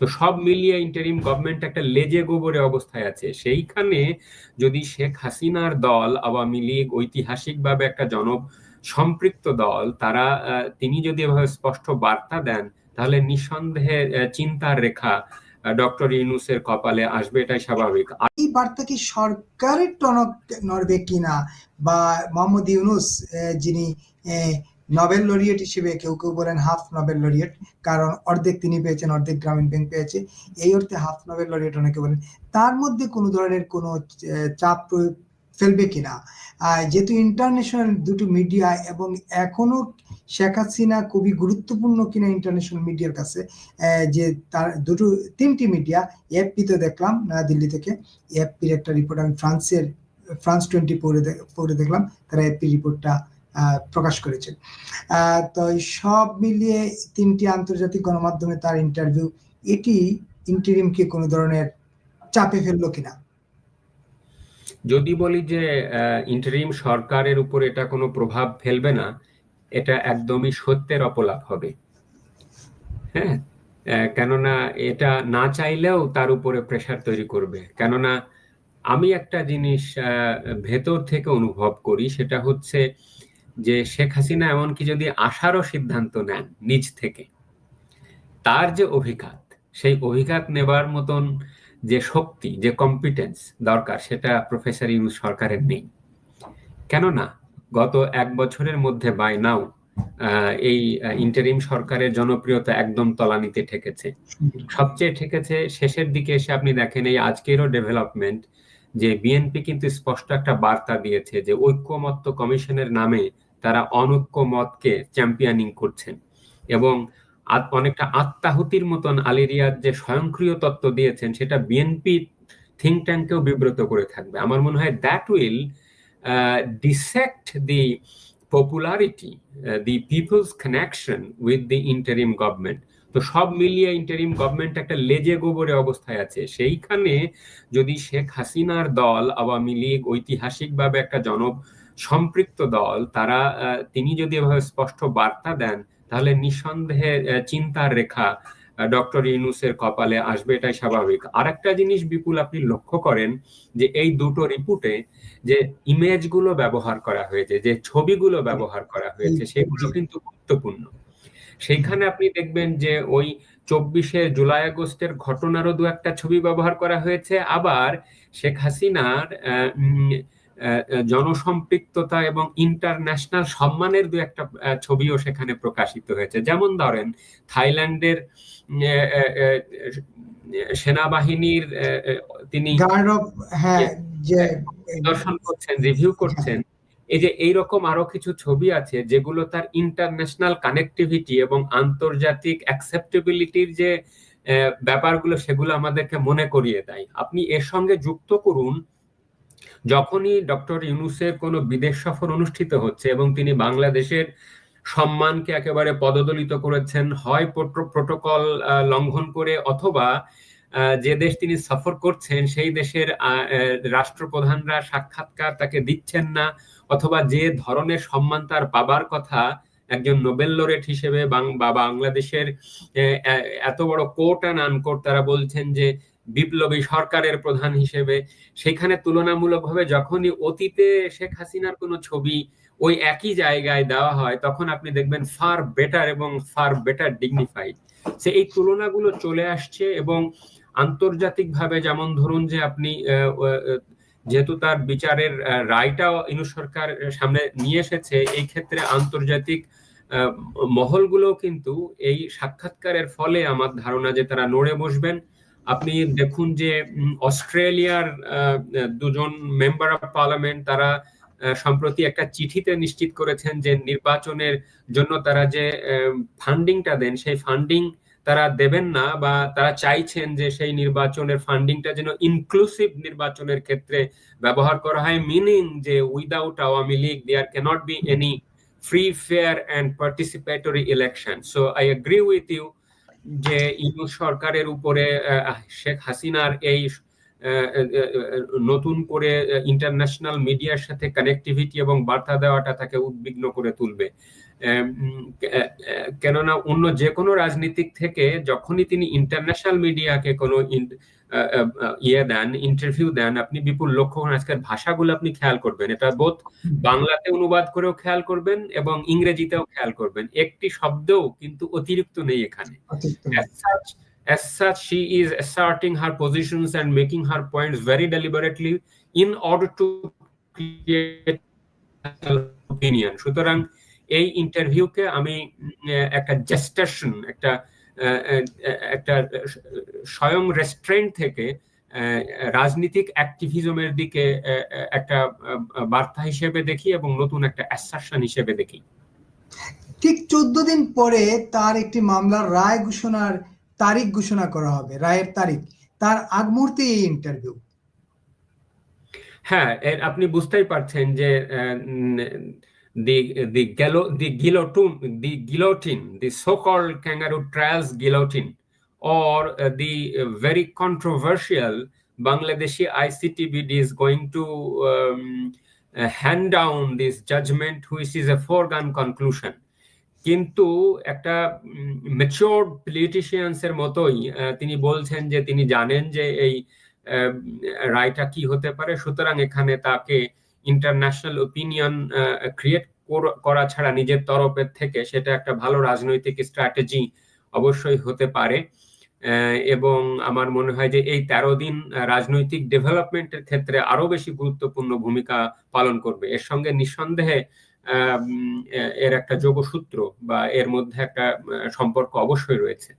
তো সব মিলিয়ে ইন্টারিম গভর্নমেন্ট একটা লেজে গোবরে অবস্থায় আছে। সেইখানে যদি শেখ হাসিনার দল, আওয়ামী লীগ ঐতিহাসিকভাবে একটা জন সম্পৃক্ত দল, তারা তিনি যদি এভাবে স্পষ্ট বার্তা দেন, তাহলে নিঃসন্দেহে চিন্তার রেখা ডক্টর ইউনুসের কপালে আসবে, এটাই স্বাভাবিক। এই বার্তা কি সরকারের টনক নড়বে কিনা? বা মোহাম্মদ ইউনুস যিনি নোবেল লরিয়েট হিসেবে কেউ কেউ বলেন হাফ নোবেল লরিয়েট কারণ অর্ধেক তিনি পেয়েছেন, অর্ধেক গ্রামীণ ব্যাংক পেয়েছে। এই অর্থে হাফ নোবেল লরিয়েট অনেকে বলেন। তার মধ্যে কোনো ধরনের কোনো চাপ প্রয়োগ ফেলবে কিনা? যেহেতু ইন্টারন্যাশনাল দুটো মিডিয়া এবং এখনও শেখ হাসিনা খুবই গুরুত্বপূর্ণ কিনা ইন্টারন্যাশনাল মিডিয়ার কাছে যে তার দুটো, তিনটি মিডিয়া এফপিতে দেখলাম দিল্লি থেকে। এফপির একটা রিপোর্ট আমি ফ্রান্সের, ফ্রান্স টোয়েন্টি পড়ে পড়ে দেখলাম, তারা এফপি রিপোর্টটা প্রকাশ করেছেন তো সব মিলিয়ে তিনটি আন্তর্জাতিক গণমাধ্যমে তার ইন্টারভিউ এটি ইন্টারিমকে কোনো ধরনের চাপে ফেলল কিনা? যদি বলি যে ইন্টারিম সরকারের উপর এটা কোনো প্রভাব ফেলবে না, এটা একদমই সত্যের অপলাপ হবে। হ্যাঁ কেননা এটা না চাইলেও তার উপরে প্রেশার তৈরি করবে। কেননা আমি একটা জিনিস ভেতর থেকে অনুভব করি, সেটা হচ্ছে যে শেখ হাসিনা এমনকি যদি আসারও সিদ্ধান্ত নেন নিজ থেকে, তার যে অভিঘাত, সেই অভিঘাত নেবার মতন যে শক্তি, যে কম্পিটেন্স দরকার, সেটা প্রফেসর ইউনুস সরকারের নেই। কেননা, গত এক বছরের মধ্যে বাই নাও এই ইন্টারিম সরকারের জনপ্রিয়তা একদম তলানিতে ঠেকেছে। সবচেয়ে ঠেকেছে শেষের দিকে এসে আপনি দেখেন এই আজকেরও ডেভেলপমেন্ট যে বিএনপি কিন্তু স্পষ্ট একটা বার্তা দিয়েছে যে ঐক্যমত্য কমিশনের নামে তারা অনৈক্য মতকে চ্যাম্পিয়নিং করছেন। এবং অনেকটা আত্মাহুতির মতন আলিরিয়ার যে স্বয়ংক্রিয় তত্ত্ব দিয়েছেন, সেটা বিএনপি থিঙ্ক ট্যাঙ্কেও বিব্রত করে থাকবে। আমার মনে হয় that will dissect the popularity the people's connection with the interim government তো সব মিলিয়ে ইন্টারিম গভর্নমেন্ট একটা লেজে গোবরে অবস্থায় আছে। সেইখানে যদি শেখ হাসিনার দল, আওয়ামী লীগ ঐতিহাসিকভাবে একটা জন সম্পৃক্ত দল তারা তিনি যদি এভাবে স্পষ্ট বার্তা দেন তাহলে নিঃসন্দেহে চিন্তার রেখা ডক্টর ইউনুসের কপালে আসবে এটাই স্বাভাবিক। আর একটা জিনিস বিপুল আপনি লক্ষ্য করেন যে এই দুটো রিপোর্টে যে ইমেজগুলো ব্যবহার করা হয়েছে যে ছবিগুলো ব্যবহার করা হয়েছে সেগুলো কিন্তু গুরুত্বপূর্ণ। সেইখানে আপনি দেখবেন যে ওই চব্বিশে জুলাই আগস্টের ঘটনারও দু একটা ছবি ব্যবহার করা হয়েছে আবার শেখ হাসিনার জনসম্পৃক্ততা এবং ইন্টারন্যাশনাল সম্মানের দু একটা ছবিও সেখানে প্রকাশিত হয়েছে। যেমন ধরেন থাইল্যান্ডের সেনাবাহিনীর তিনি হ্যাঁ, দর্শন করছেন রিভিউ করছেন এই যে এইরকম আরও কিছু ছবি আছে যেগুলো তার ইন্টারন্যাশনাল কানেক্টিভিটি এবং আন্তর্জাতিক অ্যাকসেপ্টেবিলিটির যে ব্যাপারগুলো সেগুলো আমাদেরকে মনে করিয়ে দেয়। আপনি এর সঙ্গে যুক্ত করুন যখনই ডক্টর ইউনুসের কোনো বিদেশ সফর অনুষ্ঠিত হচ্ছে এবং তিনি বাংলাদেশের সম্মানকে একেবারে পদদলিত করেছেন, হয় প্রোটোকল লঙ্ঘন করে অথবা যে দেশ তিনি সফর করছেন সেই দেশের রাষ্ট্রপ্রধানরা সাক্ষাৎকার তাকে দিচ্ছেন না অথবা যে ধরনের সম্মান তার পাবার কথা একজন নোবেল লোরেট হিসেবে বাংলাদেশের এত বড় কোর্ট অ্যান্ড আনকোর্ট তারা বলছেন যে বিপ্লবী সরকারের প্রধান হিসেবে, সেখানে তুলনামূলকভাবে যখনই অতীতে শেখ হাসিনার কোনো ছবি ওই একই জায়গায় দেওয়া হয়, তখন আপনি দেখবেন ফার বেটার এবং ফার বেটার ডিগনিফাইড সে এই তুলনাগুলো চলে আসছে এবং আন্তর্জাতিকভাবে যেমন ধরুন যে আপনি যেহেতু তার বিচারের রায়টাও ইনু সরকার সামনে নিয়ে এসেছে, এই ক্ষেত্রে আন্তর্জাতিক মহলগুলো কিন্তু এই সাক্ষাৎকারের ফলে আমার ধারণা যে তারা নড়ে বসবেন। আপনি দেখুন যে অস্ট্রেলিয়ার দুজন মেম্বার অফ পার্লামেন্ট তারা সম্প্রতি একটা চিঠিতে নিশ্চিত করেছেন যে নির্বাচনের জন্য তারা যে ফান্ডিংটা দেন, সেই ফান্ডিং তারা দেবেন না বা তারা চাইছেন যে সেই নির্বাচনের ফান্ডিংটা যেন ইনক্লুসিভ নির্বাচনের ক্ষেত্রে ব্যবহার করা হয় মিনিং যে without Awami League there cannot be any free fair and participatory election so I agree with you যে ইউনুস সরকারের উপরে শেখ হাসিনার এই নতুন করে ইন্টারন্যাশনাল মিডিয়ার সাথে কানেক্টিভিটি এবং বার্তা দেওয়াটা তাকে উদ্বিগ্ন করে তুলবে। কেননা অন্য যে কোনো রাজনীতিক থেকে যখনই তিনি ইন্টারন্যাশনাল মিডিয়াকে কোনো ইয়ে দেন ইন্টারভিউ দেন আপনি বিপুল লক্ষ্য আজকের ভাষাগুলো আপনি খেয়াল করবেন। এটা বোধ বাংলাতে অনুবাদ করেও খেয়াল করবেন এবং ইংরেজিতেও খেয়াল করবেন। একটি শব্দও কিন্তু অতিরিক্ত নেই এখানে। as such, she is asserting her positions and making her points very deliberately in order to create opinion. সুতরাং এই ইন্টারভিউকে আমি একটা জেস্টেশন একটা একটা স্বয়ং রেস্ট্রেন্ট থেকে রাজনীতিক অ্যাক্টিভিজমের দিকে একটা বার্তা হিসেবে দেখি এবং নতুন একটা অ্যাসারশন হিসেবে দেখি। ঠিক চোদ্দ দিন পরে তার একটি মামলার রায় ঘোষণার তারিখ ঘোষণা করা হবে রায়ের তারিখ। তার আগ মুহূর্তে এই ইন্টারভিউ হ্যাঁ আপনি বুঝতেই পারছেন যে দি গেলো the guillotine the guillotine the so called kangaroo trials guillotine or uh, the uh, very controversial Bangladeshi ICTBD is going to um, uh, hand down this judgment, which is a foregone conclusion. কিন্তু একটা mature politicians এর মতোই আহ, তিনি বলছেন যে তিনি জানেন যে এই আহ, রায়টা কি হতে পারে সুতরাং এখানে তাকে ইন্টারন্যাশনাল ওপিনিয়ন ক্রিয়েট করা ছাড়া নিজের তরফের থেকে সেটা একটা ভালো রাজনৈতিক স্ট্র্যাটেজি অবশ্যই হতে পারে। এবং আমার মনে হয় যে এই তেরো দিন রাজনৈতিক ডেভেলপমেন্টের ক্ষেত্রে আরও বেশি গুরুত্বপূর্ণ ভূমিকা পালন করবে। এর সঙ্গে নিঃসন্দেহে এর একটা যোগসূত্র বা এর মধ্যে একটা সম্পর্ক অবশ্যই রয়েছে।